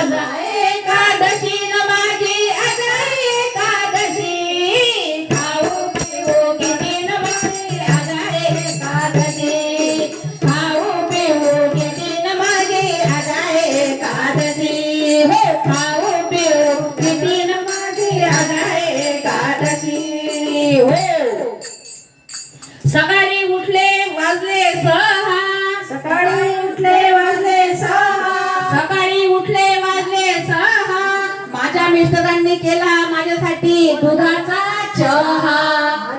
Ay, ay, ay. मिस्टरांनी केला माझ्यासाठी दुधाचा चहा.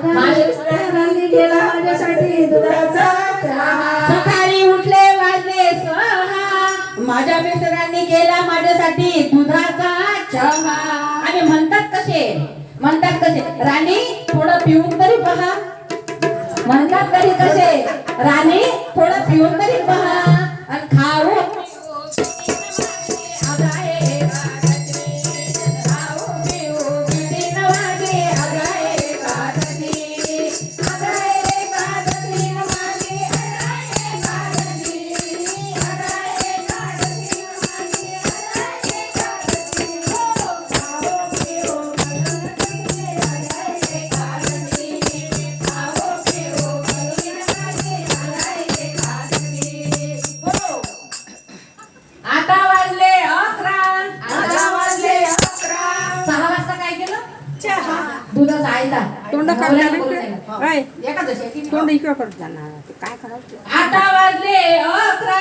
माझ्या मिस्टरांनी केला माझ्यासाठी दुधाचा चहा. सकाळी उठले वाजले सहा. माझ्या मिस्टरांनी केला माझ्यासाठी दुधाचा चहा. आणि म्हणतात कसे? म्हणतात कसे? राणी थोडं पिऊन तरी पहा. म्हणतात तरी कसे? राणी थोडं पिऊन तरी पहा. आणि खाऊ की? नाही? तोंड इकडे करत जाणार काय करायचं? आता वाजले अकरा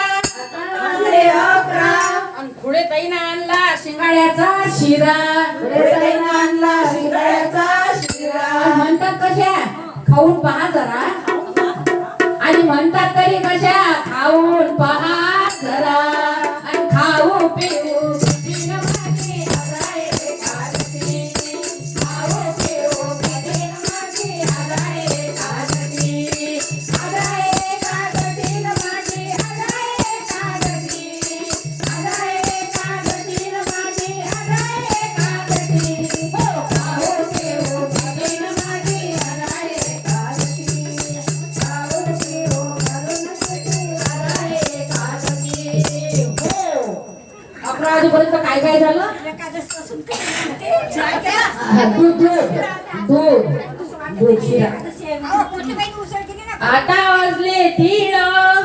वाजले अकरा. आणि खुडे ताईनं आणला शिंगाड्याचा शिरा. आणला शिराळ्याचा आणि शिरा म्हणतात कशा? खाऊन पहा जरा. आणि म्हणतात तरी कशा? खाऊन पहा जरा. आणि खाऊ पिऊ अकरा वाजेपर्यंत काय काय झालं? दूध दूध दूध दूध शिरा आता वाजले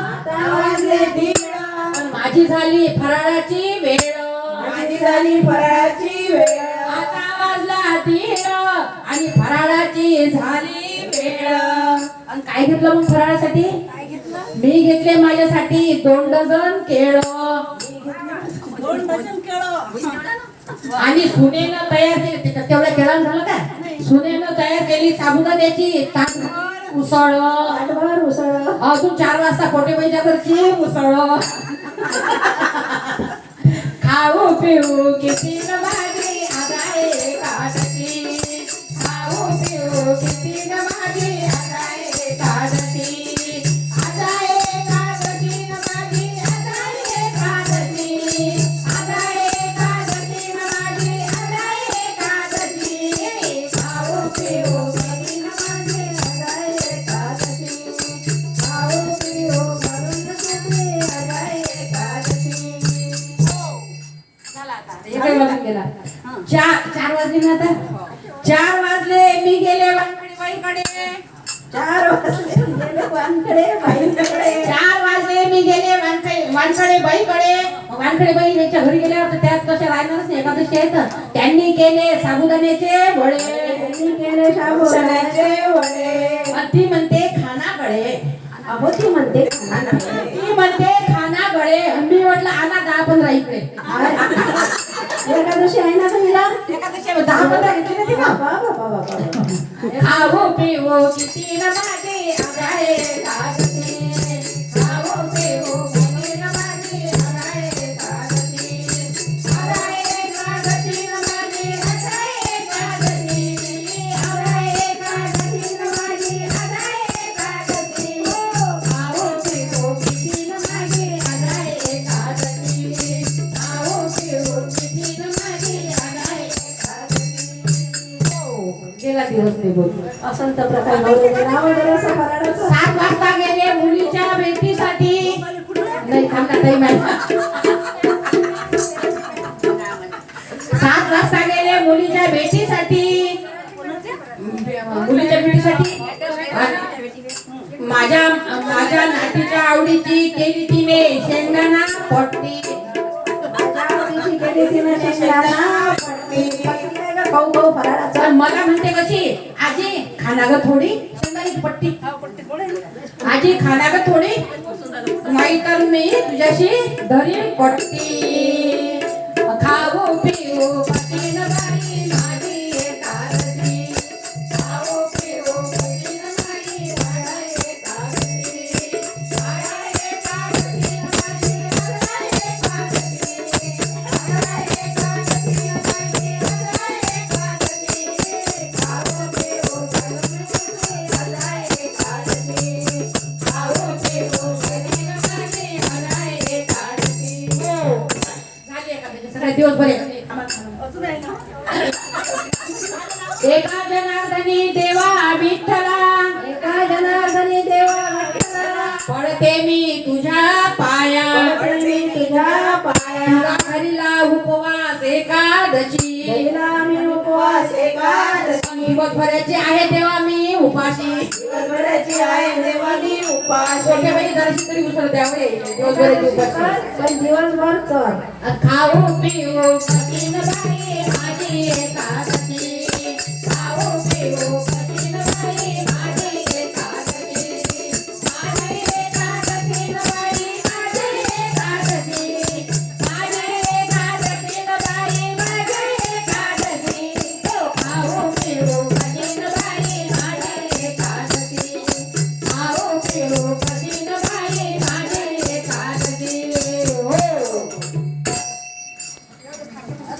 आता वाजले पण माझी झाली फराळाची वेळ. माझी झाली फराळाची वेळ आता वाजला तीन आणि फराळाची झाली वेळ. आणि काय घेतलं मग फराळासाठी? मी घेतले माझ्यासाठी दोन डझन केळ. आणि सुनेनं तयार केली तेवढ्या केळानं झालं का सुनेनं तयार केली साबुदाण्याची ताटभर उसळ. उसळ. अजून चार वाजता कोटेबाईच्या घरची उसळ खाऊ पिऊ किती गेला. चार चार वाजले ना आता? चार वाजले मी गेले वानखडी बाईकडे. चार वाजले गेले वानकडे बाईंकडे. चार वाजले मी गेले वानकडे वानकडे बाईकडे. वानकडे बाई यांच्या घरी गेल्यावर तर त्यात कशा राहणारच नाही एकादशी आहेत त्यांनी केले साबुदाण्याचे वडे. त्यांनी केले साबुदाण्याचे वडे. ती म्हणते खानाकडे अहो ती म्हणते खाना ती म्हणते खानाकडे मी म्हटलं आणा दहा पंधरा इकडे एकादशी आहे ना तुम्ही एकादशी दहा पंधरा घेतले ना ती मग. बाबा बाबा बाबा खाऊ पिऊ किती न माझे गेला दिवस निघून असंत प्रकार सात वाजता गेले मुलीच्या भेटीसाठी. नाही थांबणार नाही सात वाजता गेले मुलीच्या भेटीसाठी. मुलीच्या भेटीसाठी. माझ्या माझ्या नातीच्या आवडीची केली तिने शेंगदाणा पट्टी शेंगदाणा. खाऊ खाऊ फराळाचं मला म्हणते कशी आजी खाना ग थोडी. शेंगदाण्याची पट्टी. आजी खाना ग थोडी. नाही तर मी तुझ्याशी धरी पट्टी. खाऊ पिऊ दिवसभर एक- जनार्दनी देवा विठ्ठला. एका जनार्दनी देवा विठ्ठला. पडते मी तुझ्या पाया. मी तुझ्या पाया. हरिला उपवास एकादशी. देवीला मी उपवास एकादशी. दिवसभराची आहे तेव्हा मी उपाशी. दिवसभराची आहे देवा मी उपवास छोट्या बाई जराशी तरी उसळ द्यावं रे, दिवसभराची उपाशी पण दिवसभर चल खाऊ पिऊ कठीण बाई माझी एकादशी